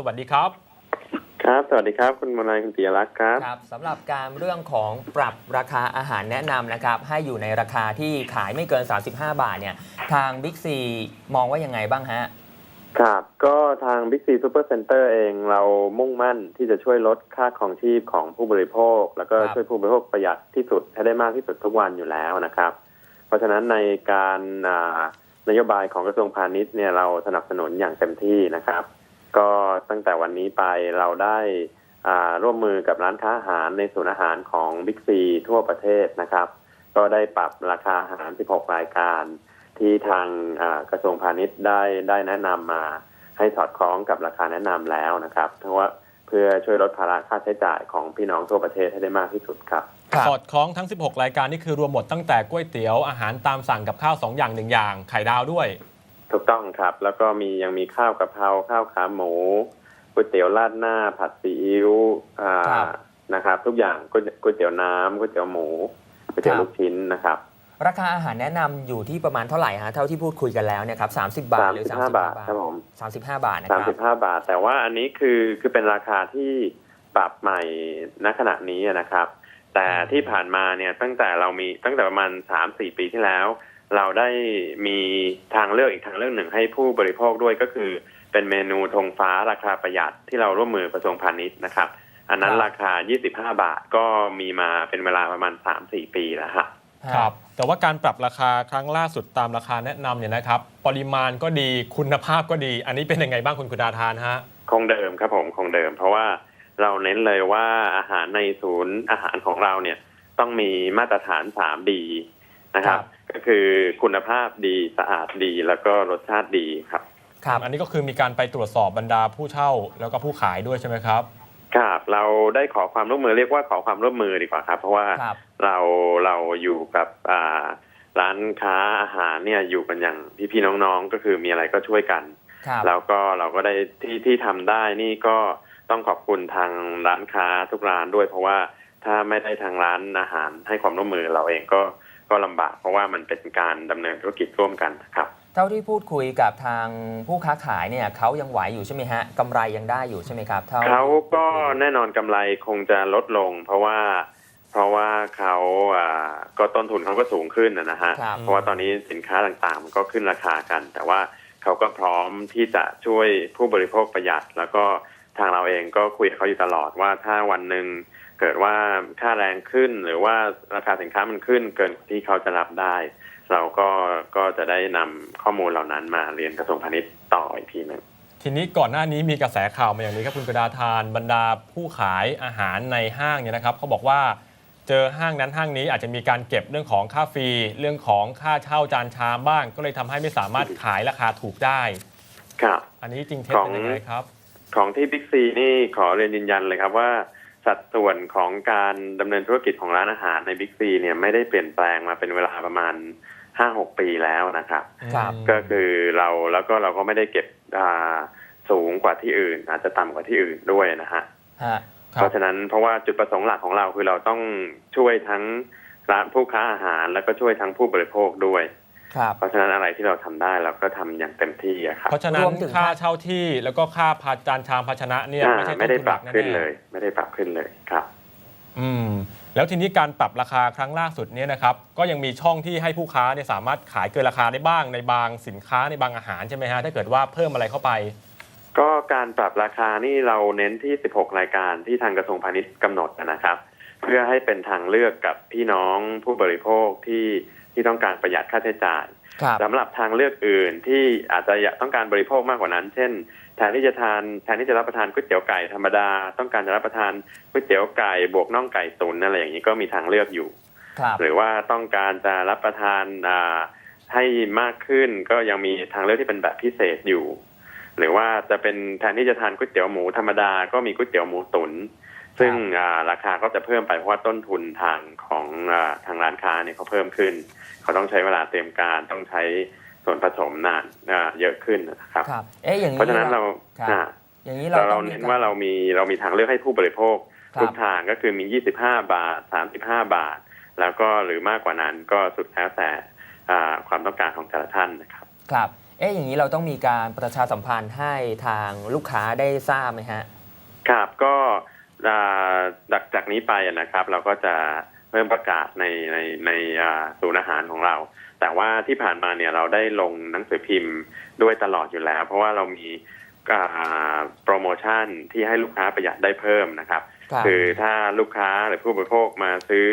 สวัสดีครับ ครับ สวัสดีครับ คุณมนายคุณปิยรักษ์ครับ ครับสำหรับการเรื่องของปรับราคาอาหารแนะนำนะครับ ให้อยู่ในราคาที่ขายไม่เกิน 35 บาทเนี่ย ทาง Big C มองว่ายังไงบ้างฮะ ครับ ก็ทาง Big C Super Center เองเรามุ่งมั่นที่จะช่วยลดค่าของชีพของผู้บริโภค แล้วก็ครับ ช่วยผู้บริโภคประหยัดที่สุดให้ได้มากที่สุดทุกวันอยู่แล้วนะครับ เพราะฉะนั้นในการอ่านโยบายของกระทรวงพาณิชย์เนี่ยเราสนับสนุนอย่างเต็มที่นะครับ ก็ตั้งแต่วันนี้ไปเราได้อ่าร่วมมือกับร้านค้าอาหารในศูนย์อาหารของ Big C ทั่วประเทศนะครับ ก็ได้ปรับราคาอาหาร 16 รายการ ที่ทางอ่ากระทรวงพาณิชย์ได้ได้แนะนำมาให้สอดคล้องกับราคาแนะนำแล้วนะครับเพราะว่าเพื่อช่วยลดภาระค่าใช้จ่ายของพี่น้องทั่วประเทศให้ได้มากที่สุดครับครับสอดคล้องทั้ง 16 รายการนี่คือรวมหมดตั้งแต่ก๋วยเตี๋ยวอาหารตามสั่งกับข้าว2อย่าง1อย่างไข่ดาวด้วย ถูกต้องครับ แล้วก็มียังมีข้าวกะเพราข้าวขาหมูก๋วยเตี๋ยวราดหน้า ผัดซีอิ๊วอ่าครับนะครับ ทุกอย่างก๋วยก๋วยเตี๋ยวน้ำก๋วยเตี๋ยวหมูก๋วยเตี๋ยวครับลูกชิ้นนะครับ ราคาอาหารแนะนำอยู่ที่ประมาณเท่าไหร่ฮะเท่าที่พูดคุยกันแล้วเนี่ยครับ30บาทหรือ35 35บาทครับผม35บาทนะคสามรับสิบห้าบาท แต่ว่าอันนี้คือคือเป็นราคาที่ปรับใหม่ณขณะนี้นะครับ แต่ที่ผ่านมาเนี่ยตั้งแต่เรามีตั้งแต่ประมาณสามสี่ปีที่แล้ว เราได้มีทางเลือกอีกทางเลือกหนึ่งให้ผู้บริโภคด้วยก็คือ เป็นเมนูธงฟ้าราคาประหยัดที่เราร่วมมือกระทรวงพาณิชย์นะครับ อันนั้นครับราคา 25 บาทก็มีมาเป็นเวลาประมาณ 3-4 ปีแล้วฮะครับแต่ว่าการปรับราคาครั้งล่าสุดตามราคาแนะนำเนี่ยนะครับ ปริมาณก็ดีคุณภาพก็ดี อันนี้เป็นยังไงบ้างคุณกุดาทานฮะคงเดิมครับผมคงเดิม เพราะว่าเราเน้นเลยว่าอาหารในศูนย์อาหารของเราเนี่ยต้องมีมาตรฐาน 3D นะครับครับ ก็คือคุณภาพดีสะอาดดีแล้วก็รสชาติดีครับ ครับอันนี้ก็คือมีการไปตรวจสอบบรรดาผู้เช่าแล้วก็ผู้ขายด้วยใช่ไหมครับ ครับเราได้ขอความร่วมมือเรียกว่าขอความร่วมมือดีกว่าครับ เพราะว่าครับ เราเราอยู่กับอ่าร้านค้าอาหารเนี่ยอยู่กันอย่างพี่ๆน้องๆก็คือมีอะไรก็ช่วยกัน ครับ แล้วก็เราก็ได้ที่ที่ทำได้นี่ก็ต้องขอบคุณทางร้านค้าทุกร้านด้วย เพราะว่าถ้าไม่ได้ทางร้านอาหารให้ความร่วมมือเราเองก็ ก็ลำบากเพราะว่ามันเป็นการดำเนินธุรกิจร่วมกันครับเท่าที่พูดคุยกับทางผู้ค้าขายเนี่ยเขายังไหวอยู่ใช่ไหมฮะกำไรยังได้อยู่ใช่ไหมครับท่เขาก็แน่นอนกำไรคงจะลดลง เพราะว่าเพราะว่าเขาอ่าก็ต้นทุนเขาก็สูงขึ้นนะนะฮะครับเพราะว่าตอนนี้สินค้าต่างๆมันก็ขึ้นราคากัน แต่ว่าเขาก็พร้อมที่จะช่วยผู้บริโภคประหยัด แล้วก็ทางเราเองก็คุยกับเขาอยู่ตลอดว่าถ้าวันหนึ่ง เกิดว่าค่าแรงขึ้นหรือว่าราคาสินค้ามันขึ้น เกินที่เขาจะรับได้ เราก็ก็จะได้นำข้อมูลเหล่านั้นมาเรียนกระทรวงพาณิชย์ต่ออีกทีหนึงทีนี้ก่อนหน้านี้มีกระแสข่าวมาอย่างนี้ครับคุณกระดาทานบรรดาผู้ขายอาหารในห้างเนี่ยนะครับเขาบอกว่าเจอห้างนั้นห้างนี้อาจจะมีการเก็บเรื่องของค่าฟรี เรื่องของค่าเช่าจานชามบ้าง ก็เลยทำให้ไม่สามารถขายราคาถูกได้ครับอันนี้จริงเท็จของเป็นยังไงครับ ของที่บิ๊กซีนี่ขอเรียนยืนยันเลยครับว่า สัดส่วนของการดำเนินธุรกิจของร้านอาหารในบิ๊กซีเนี่ยไม่ได้เปลี่ยนแปลงมาเป็นเวลาประมาณห้าหกปีแล้วนะครับครับก็คือเราแล้วก็เราก็ไม่ได้เก็บอ่าสูงกว่าที่อื่น อาจจะต่ำกว่าที่อื่นด้วยนะฮะฮะครับเพราะฉะนั้นเพราะว่าจุดประสงค์หลักของเราคือเราต้องช่วยทั้งร้านผู้ค้าอาหาร แล้วก็ช่วยทั้งผู้บริโภคด้วย ครับ เพราะฉะนั้นอะไรที่เราทำได้เราก็ทำอย่างเต็มที่อะครับเพราะฉะนั้นรวมถึง ค่าค่าเช่าที่แล้วก็ค่าพาจานชามภาชนะเนี่ยอ่าไม่ใช่ต้ไม่นได้ทุนปหรัลับกแน่ขึ้นเลย ไม่ได้ปรับขึ้นเลยครับๆอืมแล้วทีนี้การปรับราคาครั้งล่าสุดเนี่ยนะครับก็ยังมีช่องที่ให้ผู้ค้าเนี่ยสามารถขายเกินราคาได้บ้างในบางสินค้าในบางอาหารใช่ไหมฮะถ้าเกิดว่าเพิ่มอะไรเข้าไป ก็การปรับราคานี่เราเน้นที่ 16 รายการที่ทางกระทรวงพาณิชย์กำหนดนะครับ เพื่อให้เป็นทางเลือกกับพี่น้องผู้บริโภคที่ ที่ต้องการประหยัดค่าใช้จ่ายครับสำหรับทางเลือกอื่นที่อาจจะอยากต้องการบริโภคมากกว่านั้น เช่น แทนที่จะทานแทนที่จะรับประทานก๋วยเตี๋ยวไก่ธรรมดา ต้องการจะรับประทานก๋วยเตี๋ยวไก่บวกน่องไก่ตุ๋นอะไรอย่างนี้ก็มีทางเลือกอยู่ครับหรือว่าต้องการจะรับประทานอ่าให้มากขึ้นก็ยังมีทางเลือกที่เป็นแบบพิเศษอยู่ หรือว่าจะเป็นแทนที่จะทานก๋วยเตี๋ยวหมูธรรมดาก็มีก๋วยเตี๋ยวหมูตุน ซึ่งอ่าราคาก็จะเพิ่มไปเพราะว่าต้นทุนทางของอาทางร้านค้าเนี่ยเขาเพิ่มขึ้น เขาต้องใช้เวลาเตรียมการต้องใช้ส่วนผสมนานอ่าเยอะขึ้นนะครับครับเอ๊ะอย่างนี้เพราะฉะนั้นเราครับอ่าอย่างนี้เราเราเราต้องมีเน้นกว่าเรามีเรามีทางเลือกให้ผู้บริโภคครัทุบกทางก็คือมี 25 บาท 35 บาท แล้วก็หรือมากกว่านั้นก็สุดแล้วแต่อ่าความต้องการของแต่ละท่านนะครับ ครับ เอ๊ะอย่างนี้เราต้องมีการประชาสัมพันธ์ให้ทางลูกค้าได้ทราบไหมฮะ ครับก็อ่า จากจากนี้ไปนะครับ เราก็จะเริ่มประกาศในในในอ่าศูนย์อาหารของเรา แต่ว่าที่ผ่านมาเนี่ยเราได้ลงหนังสือพิมพ์ด้วยตลอดอยู่แล้ว เพราะว่าเรามีอ่าโปรโมชั่นที่ให้ลูกค้าประหยัดได้เพิ่มนะครับครับ คือถ้าลูกค้าหรือผู้บริโภคมาซื้อ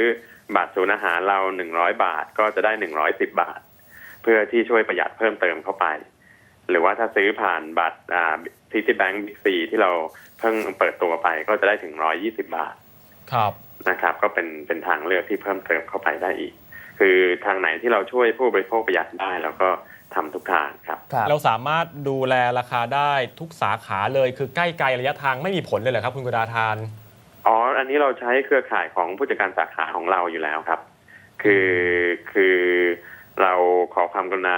บัตรศูนย์อาหารเราหนึ่งร้อยบาทก็จะได้หนึ่งร้อยสิบบาท เพื่อที่ช่วยประหยัดเพิ่มเติมเข้าไป หรือว่าถ้าซื้อผ่านบัตร อ่าซิตี้แบงก์บิ๊กซีที่เราเพิ่งเปิดตัวไปก็จะได้ถึงร้อยยี่สิบาทครับนะครับ ก็เป็นเป็นทางเลือกที่เพิ่มเติมเข้าไปได้อีก คือทางไหนที่เราช่วยผู้บริโภคประหยัดได้เราก็ทำทุกทางครับครับเราสามารถดูแลราคาได้ทุกสาขาเลยคือใกล้ไกลระยะทางไม่มีผลเลยเหรอครับ คุณกระดาทานอ๋ออันนี้เราใช้เครือข่ายของผู้จัดการสาขาของเราอยู่แล้วครับ คือคือเราขอความกรุณา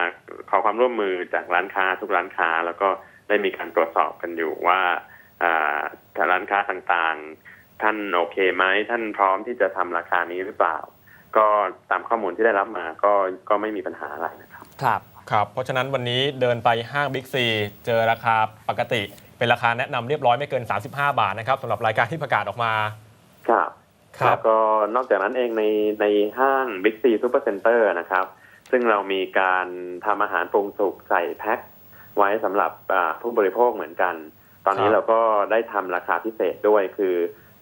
ขอความร่วมมือจากร้านค้าทุกร้านค้าแล้วก็ ได้มีการตรวจสอบกันอยู่ว่าอ่าร้านค้าต่างๆ ท่านโอเคไหมท่านพร้อมที่จะทำราคานี้หรือเปล่า ก็ตามข้อมูลที่ได้รับมาก็ก็ไม่มีปัญหาอะไรนะครับ ครับครับเพราะฉะนั้นวันนี้เดินไปห้างบิ๊กซีเจอราคาปกติ เป็นราคาแนะนำเรียบร้อยไม่เกิน 35 บาทนะครับสำหรับรายการที่ประกาศออกมาครับครับแล้วก็นอกจากนั้นเองในในห้าง Big C Super Center นะครับ ซึ่งเรามีการทำอาหารปรุงสุกใส่แพ็ค ไว้สำหรับอ่าผู้บริโภคเหมือนกัน ตอนนี้ครับเราก็ได้ทำราคาพิเศษด้วยคือ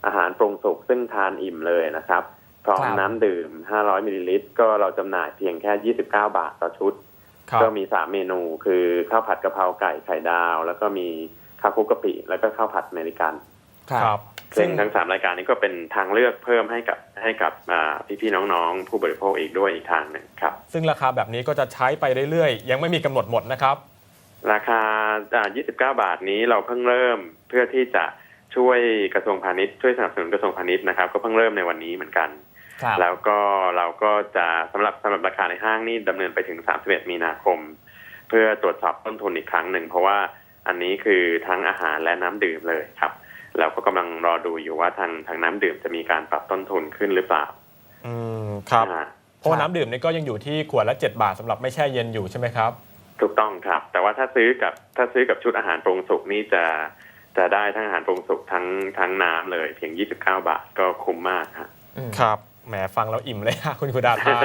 อาหารปรุงสุกซึ่งทานอิ่มเลยนะครับ พร้อมครับน้ำดื่ม 500มิลลิลิตรก็เราจำหน่ายเพียงแค่ 29 บาทต่อชุดครับก็มี3เมนูคือข้าวผัดกะเพราไก่ไข่ดาว แล้วก็มีข้าวคลุกกะปิ แล้วก็ข้าวผัดอเมริกันครับซึ่ซึ่งงทั้งสามรายการนี้ก็เป็นทางเลือกเพิ่มให้กับให้กับอ่าพี่ๆน้องๆ ผู้บริโภคอีกด้วยอีกทางหนึ่งครับ ซึ่งราคาแบบนี้ก็จะใช้ไปเรื่อยๆ ยังไม่มีกำหนดหมดนะครับ ราคาอ่า29 บาทนี้เราเพิ่งเริ่มเพื่อที่จะช่วยกระทรวงพาณิชย์ช่วยสนับสนุนกระทรวงพาณิชย์นะครับ ก็เพิ่งเริ่มในวันนี้เหมือนกันครับแล้วก็เราก็จะสำหรับสำหรับราคาในห้างนี่ดำเนินไปถึง 31 มีนาคม เพื่อตรวจสอบต้นทุนอีกครั้งหนึ่ง เพราะว่าอันนี้คือทั้งอาหารและน้ำดื่มเลยครับ เราก็กำลังรอดูอยู่ว่าทางทางน้ำดื่มจะมีการปรับต้นทุนขึ้นหรือเปล่า อืมครับอ่าเพราะว่าน้ำดื่มนี่ก็ยังอยู่ที่ขวดละ 7 บาทสำหรับไม่แช่เย็นอยู่ใช่ไหมครับ ถูกต้องครับ แต่ว่าถ้าซื้อกับถ้าซื้อกับชุดอาหารปรุงสุกนี่จะจะได้ทั้งอาหารปรุงสุกทั้งทั้งน้ำเลยเพียง 29 บาทก็คุ้มมากครับอืมครับแหมฟังแล้วอิ่มเลยฮะคุณกุดาทาน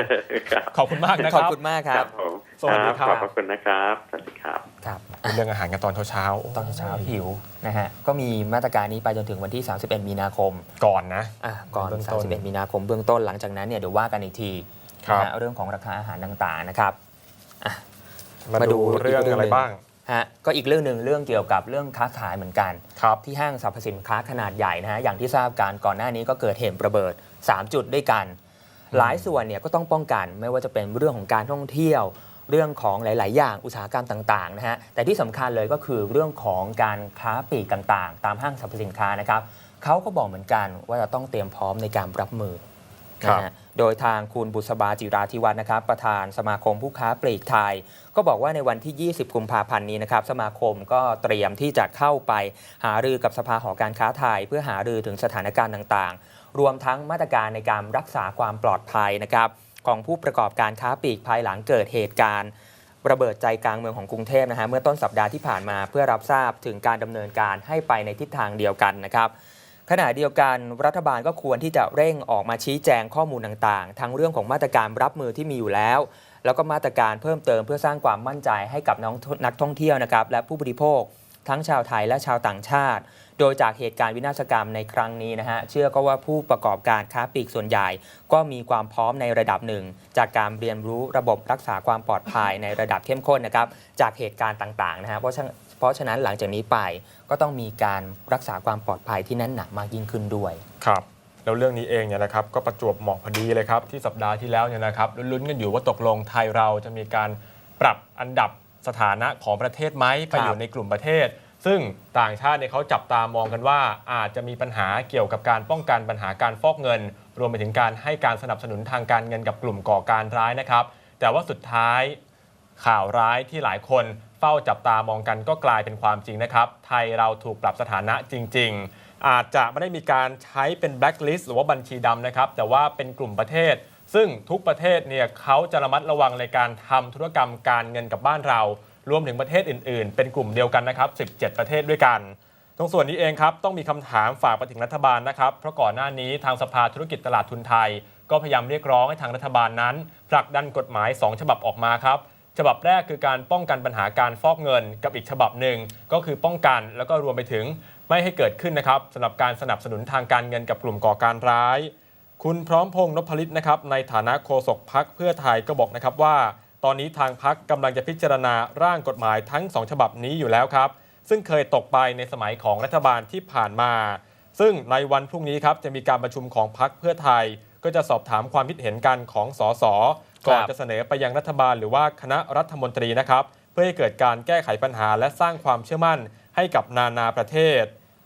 ครับขอบคุณมากนะคขอบรับคุณมากคครัรับบผมสวัสดีครับขอบพระคุณนะครับสวัสดีครับครับเป็นเรื่องอาหารกันตอนเช้าๆตอนเช้าหิวนะฮะก็มีมาตรการนี้ไปจนถึงวันที่ 31 มีนาคม ก่อนนะอะก่อนเบื้องต้น31 มีนาคมเบื้องต้นหลังจากนั้นเนี่ยเดี๋ยวว่ากันอีกทีครับนะฮะเรื่องของราคาอาหารต่างๆนะครับ มามาดูดูเรื่องอีกเรื่องอะไรหนึ่งบ้าง ฮะ ก็อีกเรื่องหนึ่งเรื่องเกี่ยวกับเรื่องค้าขายเหมือนกัน ครับ ที่ห้างสรรพสินค้าขนาดใหญ่นะฮะ อย่างที่ทราบการก่อนหน้านี้ก็เกิดเหตุระเบิด 3 จุดด้วยกัน หลายส่วนเนี่ยก็ต้องป้องกัน ไม่ว่าจะเป็นเรื่องของการท่องเที่ยว เรื่องของหลาย ๆ อย่างอุตสาหกรรมต่าง ๆ นะฮะ แต่ที่สำคัญเลยก็คือเรื่องของการค้าปลีกต่าง ๆ ตามห้างสรรพสินค้านะครับเขาก็บอกเหมือนกันว่าจะต้องเตรียมพร้อมในการรับมือครับนะฮะโดยทางคุณบุษบาจิราธิวัฒน์นะครับ ประธานสมาคมผู้ค้าปลีกไทย ก็บอกว่าในวันที่ 20 กุมภาพันธ์นี้นะครับ สมาคมก็เตรียมที่จะเข้าไปหารือกับสภาหอการค้าไทย เพื่อหารือถึงสถานการณ์ต่างๆ รวมทั้งมาตรการในการรักษาความปลอดภัยนะครับของผู้ประกอบการค้าปลีกภายหลังเกิดเหตุการณ์ระเบิดใจกลางเมืองของกรุงเทพนะฮะเมื่อต้นสัปดาห์ที่ผ่านมาเพื่อรับทราบถึงการดำเนินการให้ไปในทิศทางเดียวกันนะครับ ขณะเดียวกันรัฐบาลก็ควรที่จะเร่งออกมาชี้แจงข้อมูลต่างๆ ทั้งเรื่องของมาตรการรับมือที่มีอยู่แล้ว แล้วก็มาตรการเพิ่มเติมเพื่อสร้างความมั่นใจให้กับน้องนักท่องเที่ยวนะครับและผู้บริโภค ทั้งชาวไทยและชาวต่างชาติ โดยจากเหตุการณ์วินาศกรรมในครั้งนี้นะฮะเชื่อก็ว่าผู้ประกอบการค้าปลีกส่วนใหญ่ ก็มีความพร้อมในระดับหนึ่ง จากการเรียนรู้ระบบรักษาความปลอดภัยในระดับเข้มข้นนะครับจากเหตุการณ์ต่างๆนะฮะเพราะชั้ เพราะฉะนั้นหลังจากนี้ไปก็ต้องมีการรักษาความปลอดภัยที่แน่นหนามากยิ่งขึ้นด้วย ครับแล้วเรื่องนี้เองเนี่ยนะครับก็ประจวบเหมาะพอดีเลยครับที่สัปดาห์ที่แล้วเนี่ยนะครับลุ้นๆกันอยู่ว่าตกลงไทยเราจะมีการปรับอันดับสถานะของประเทศไหมไปอยู่ในกลุ่มประเทศ ซึ่งต่างชาติเนี่ยเขาจับตามองกันว่า อาจจะมีปัญหาเกี่ยวกับการป้องกันปัญหาการฟอกเงิน รวมไปถึงการให้การสนับสนุนทางการเงินกับกลุ่มก่อการร้ายนะครับ แต่ว่าสุดท้ายข่าวร้ายที่หลายคน เฝ้าจับตามองกันก็กลายเป็นความจริงนะครับ ไทยเราถูกปรับสถานะจริง ๆ อาจจะไม่ได้มีการใช้เป็นแบล็คลิสต์หรือว่าบัญชีดำนะครับ แต่ว่าเป็นกลุ่มประเทศ ซึ่งทุกประเทศเนี่ยเขาจะระมัดระวังในการทำธุรกรรมการเงินกับบ้านเรา รวมถึงประเทศอื่น ๆ เป็นกลุ่มเดียวกันนะครับ 17 ประเทศด้วยกันตรงส่วนนี้เองครับต้องมีคำถามฝากไปถึงรัฐบาลนะครับ เพราะก่อนหน้านี้ทางสภาธุรกิจตลาดทุนไทย ก็พยายามเรียกร้องให้ทางรัฐบาลนั้นผลักดันกฎหมาย 2 ฉบับออกมาครับ ฉบับแรกคือการป้องกันปัญหาการฟอกเงินกับอีกฉบับหนึ่งก็คือป้องกันแล้วก็รวมไปถึงไม่ให้เกิดขึ้นนะครับสำหรับการสนับสนุนทางการเงินกับกลุ่มก่อการร้าย คุณพร้อมพงษ์นพลิตนะครับในฐานะโฆษกพักเพื่อไทยก็บอกนะครับว่า ตอนนี้ทางพักกำลังจะพิจารณาร่างกฎหมายทั้งสองฉบับนี้อยู่แล้วครับ ซึ่งเคยตกไปในสมัยของรัฐบาลที่ผ่านมา ซึ่งในวันพรุ่งนี้ครับจะมีการประชุมของพักเพื่อไทย ก็จะสอบถามความคิดเห็นกันของสส ก่อนจะเสนอไปยังรัฐบาลหรือว่าคณะรัฐมนตรีนะครับ เพื่อให้เกิดการแก้ไขปัญหาและสร้างความเชื่อมั่นให้กับนานาประเทศ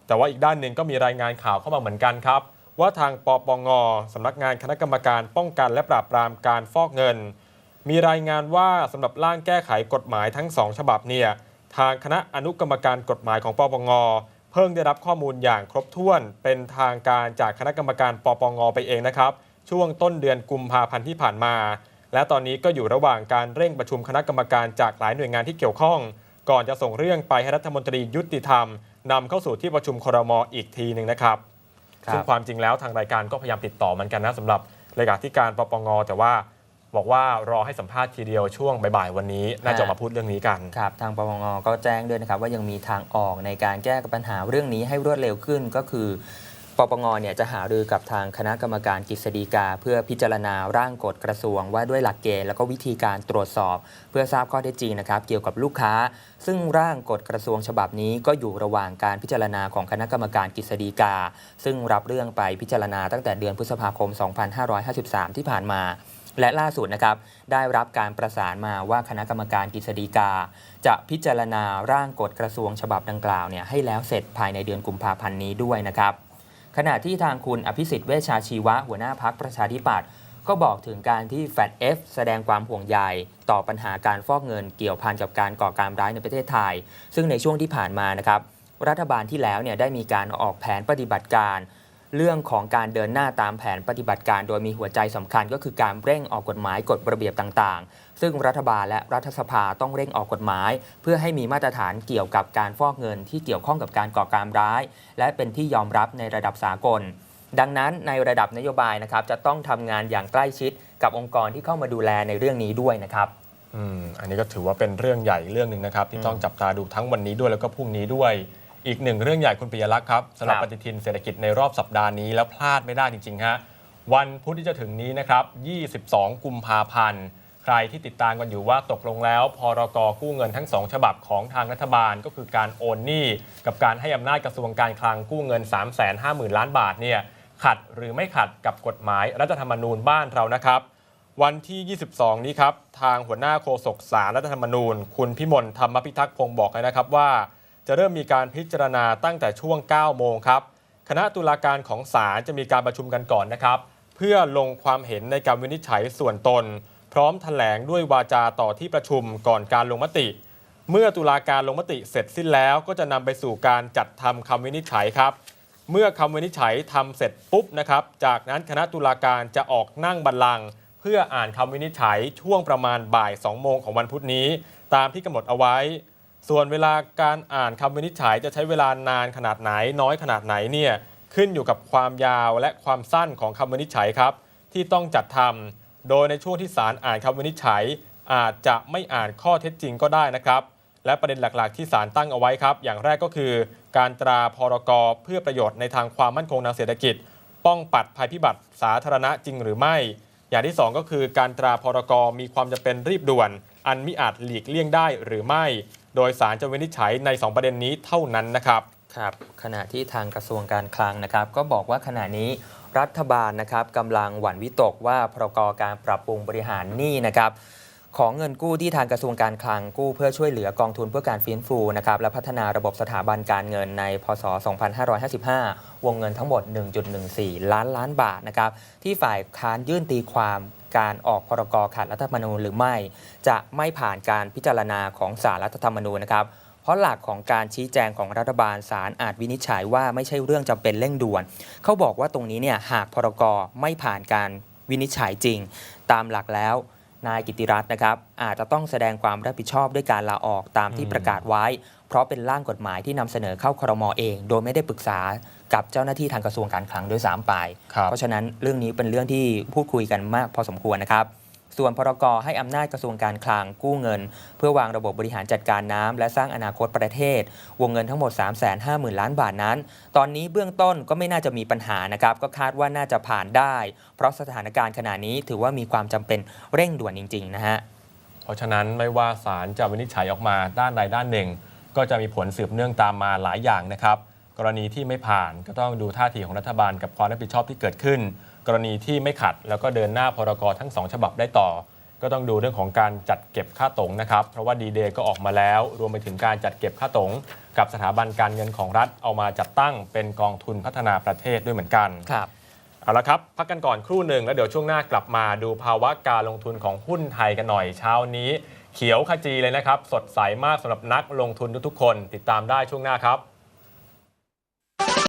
แต่ว่าอีกด้านหนึ่งก็มีรายงานข่าวเข้ามาเหมือนกันครับ ว่าทางปปงสำนักงานคณะกรรมการป้องกันและปราบปรามการฟอกเงิน มีรายงานว่าสำหรับร่างแก้ไขกฎหมายทั้งสองฉบับเนี่ยทางคณะอนุกรรมการกฎหมายของปปงเพิ่งได้รับข้อมูลอย่างครบถ้วน เป็นทางการจากคณะกรรมการปปงไปเองนะครับ ช่วงต้นเดือนกุมภาพันธ์ที่ผ่านมา และตอนนี้ก็อยู่ระหว่างการเร่งประชุมคณะกรรมการจากหลายหน่วยงานที่เกี่ยวข้อง ก่อนจะส่งเรื่องไปให้รัฐมนตรียุติธรรมนำเข้าสู่ที่ประชุมครมอีกทีหนึ่งนะครับครับซึ่งความจริงแล้วทางรายการก็พยายามติดต่อเหมือนกันนะสำหรับเลขาธิการปปงแต่ว่าบอกว่ารอให้สัมภาษณ์ทีเดียวช่วงบ่ายๆวันนี้ น่าจะออกมาพูดเรื่องนี้กันครับทางปปงก็แจ้งด้วยนะครับว่ายังมีทางออกในการแก้ปัญหาเรื่องนี้ให้รวดเร็วขึ้นก็คือ ปปงเนี่ยจะหารือกับทางคณะกรรมการกฤษฎีกา เพื่อพิจารณาร่างกฎกระทรวง ว่าด้วยหลักเกณฑ์แล้วก็วิธีการตรวจสอบ เพื่อทราบข้อเท็จจริงนะครับ เกี่ยวกับลูกค้า ซึ่งร่างกฎกระทรวงฉบับนี้ก็อยู่ระหว่างการพิจารณาของคณะกรรมการกฤษฎีกา ซึ่งรับเรื่องไปพิจารณาตั้งแต่เดือนพฤษภาคม 2553 ที่ผ่านมาและล่าสุดนะครับได้รับการประสานมาว่าคณะกรรมการกฤษฎีกา จะพิจารณาร่างกฎกระทรวงฉบับดังกล่าวเนี่ยให้แล้วเสร็จภายในเดือนกุมภาพันธ์นี้ด้วยนะครับ ขณะที่ทางคุณอภิสิทธิ์เวชชาชีวะหัวหน้าพักประชาธิปัตย์ก็บอกถึงการที่แฟดเอฟแสดงความห่วงใยต่อปัญหาการฟอกเงินเกี่ยวพันกับการก่อการร้ายในประเทศไทย ซึ่งในช่วงที่ผ่านมานะครับรัฐบาลที่แล้วเนี่ยได้มีการออกแผนปฏิบัติการ เรื่องของการเดินหน้าตามแผนปฏิบัติการ โดยมีหัวใจสำคัญก็คือการเร่งออกกฎหมายกฎระเบียบต่างๆ ซึ่งรัฐบาลและรัฐสภาต้องเร่งออกกฎหมาย เพื่อให้มีมาตรฐานเกี่ยวกับการฟอกเงินที่เกี่ยวข้องกับการก่อการร้าย และเป็นที่ยอมรับในระดับสากล ดังนั้นในระดับนโยบายนะครับจะต้องทำงานอย่างใกล้ชิดกับองค์กรที่เข้ามาดูแลในเรื่องนี้ด้วยนะครับอืมอันนี้ก็ถือว่าเป็นเรื่องใหญ่เรื่องหนึ่งนะครับ ที่ต้องจับตาดูทั้งวันนี้ด้วยแล้วก็พรุ่งนี้ด้วย อีกหนึ่งเรื่องใหญ่คุณปิยลักษณ์ครับสำหรับคปรับฏิทินเศรษฐกิจในรอบสัปดาห์นี้แล้วพลาดไม่ได้จริงๆฮะวันพุธที่จะถึงนี้นะครับ 22 กุมภาพันธ์ ใครที่ติดตามกันอยู่ว่าตกลงแล้ว พรกกู้เงินทั้ง 2 ฉบับของทางรัฐบาลก็คือการโอนหนี้กับการให้อำนาจกระทรวงการคลังกู้เงิน 350,000 ล้านบาทเนี่ยขัดหรือไม่ขัดกับกฎหมายรัฐธรรมนูญบ้านเรานะครับ วันที่ 22 นี้ครับทางหัวหน้าโฆษกสารรัฐธรรมนูญ คุณพิมลธรรมพิทักษ์พงศ์บอกเลยนะครับว่า จะเริ่มมีการพิจารณาตั้งแต่ช่วง 9 โมงครับ คณะตุลาการของศาลจะมีการประชุมกันก่อนนะครับ เพื่อลงความเห็นในการวินิจฉัยส่วนตน พร้อมแถลงด้วยวาจาต่อที่ประชุมก่อนการลงมติ เมื่อตุลาการลงมติเสร็จสิ้นแล้ว ก็จะนำไปสู่การจัดทำคำวินิจฉัยครับ เมื่อคำวินิจฉัยทำเสร็จปุ๊บนะครับ จากนั้นคณะตุลาการจะออกนั่งบัลลังก์เพื่ออ่านคำวินิจฉัยช่วงประมาณบ่าย 2 โมงของวันพุธนี้ ตามที่กำหนดเอาไว้ ส่วนเวลาการอ่านคำวินิจฉัยจะใช้เวลานานขนาดไหนน้อยขนาดไหนเนี่ยขึ้นอยู่กับความยาวและความสั้นของคำวินิจฉัยครับ ที่ต้องจัดทำโดยในช่วงที่ศาลอ่านคำวินิจฉัย อาจจะไม่อ่านข้อเท็จจริงก็ได้นะครับ และประเด็นหลักๆ ที่ศาลตั้งเอาไว้ครับ อย่างแรกก็คือ การตราพรกเพื่อประโยชน์ในทางความมั่นคงทางเศรษฐกิจ ป้องปัดภัยพิบัติสาธารณะจริงหรือไม่ อย่างที่ 2 ก็คือ การตราพรกมีความจำเป็นรีบด่วน อันมิอาจหลีกเลี่ยงได้หรือไม่ โดยสารจะวินิจฉัยใน 2 ประเด็นนี้เท่านั้นนะครับครับขณะที่ทางกระทรวงการคลังนะครับ ก็บอกว่าขณะนี้รัฐบาลนะครับกำลังหวั่นวิตกว่าพรกการปรับปรุงบริหารหนี้นะครับ ของเงินกู้ที่ทางกระทรวงการคลังกู้เพื่อช่วยเหลือกองทุนเพื่อการฟื้นฟูนะครับและพัฒนาระบบสถาบันการเงินในพศ 2555 วงเงินทั้งหมด 1.14 ล้านล้านบาทนะครับที่ฝ่ายค้านยื่นตีความการออกพรกขัดรัฐธรรมนูญหรือไม่ จะไม่ผ่านการพิจารณาของศาลรัฐธรรมนูญนะครับเพราะหลักของการชี้แจงของรัฐบาลศาลอาจวินิจฉัยว่าไม่ใช่เรื่องจำเป็นเร่งด่วน เขาบอกว่าตรงนี้เนี่ยหากพรกไม่ผ่านการวินิจฉัยจริง ตามหลักแล้ว นายกิติรัตน์นะครับอาจจะต้องแสดงความรับผิดชอบด้วยการลาออกตามที่อืมประกาศไว้ เพราะเป็นร่างกฎหมายที่นำเสนอเข้าครมเอง โดยไม่ได้ปรึกษากับเจ้าหน้าที่ทางกระทรวงการคลังด้วยซ้ำไปครับเพราะฉะนั้นเรื่องนี้เป็นเรื่องที่พูดคุยกันมากพอสมควรนะครับ ส่วนพรกให้อำนาจกระทรวงการคลังกู้เงิน เพื่อวางระบบบริหารจัดการน้ำและสร้างอนาคตประเทศ วงเงินทั้งหมด 3 5 0 0 0 0 ล้านบาทนั้น ตอนนี้เบื้องต้นก็ไม่น่าจะมีปัญหานะครับก็คาดว่าน่าจะผ่านได้ เพราะสถานการณ์ขณะนี้ถือว่ามีความจำเป็นเร่งด่วนจริง ๆ นะฮะเพราะฉะนั้นไม่ว่าศาลจะวินิจฉัยออกมาด้านใดด้านหนึ่ง ก็จะมีผลสืบเนื่องตามมาหลายอย่างนะครับ กรณีที่ไม่ผ่านก็ต้องดูท่าทีของรัฐบาลกับความรับผิดชอบที่เกิดขึ้น กรณีที่ไม่ขัดแล้วก็เดินหน้าพรกทั้งสองฉบับได้ต่อ ก็ต้องดูเรื่องของการจัดเก็บค่าตงนะครับ เพราะว่าดีเดย์ก็ออกมาแล้ว รวมไปถึงการจัดเก็บค่าตงกับสถาบันการเงินของรัฐเอามาจัดตั้งเป็นกองทุนพัฒนาประเทศด้วยเหมือนกันครับเอาละครับ พักกันก่อนครู่หนึ่งแล้วเดี๋ยวช่วงหน้ากลับมาดูภาวะการลงทุนของหุ้นไทยกันหน่อยเช้านี้ เขียวขจีเลยนะครับ สดใสมากสำหรับนักลงทุนทุกๆคน ติดตามได้ช่วงหน้าครับ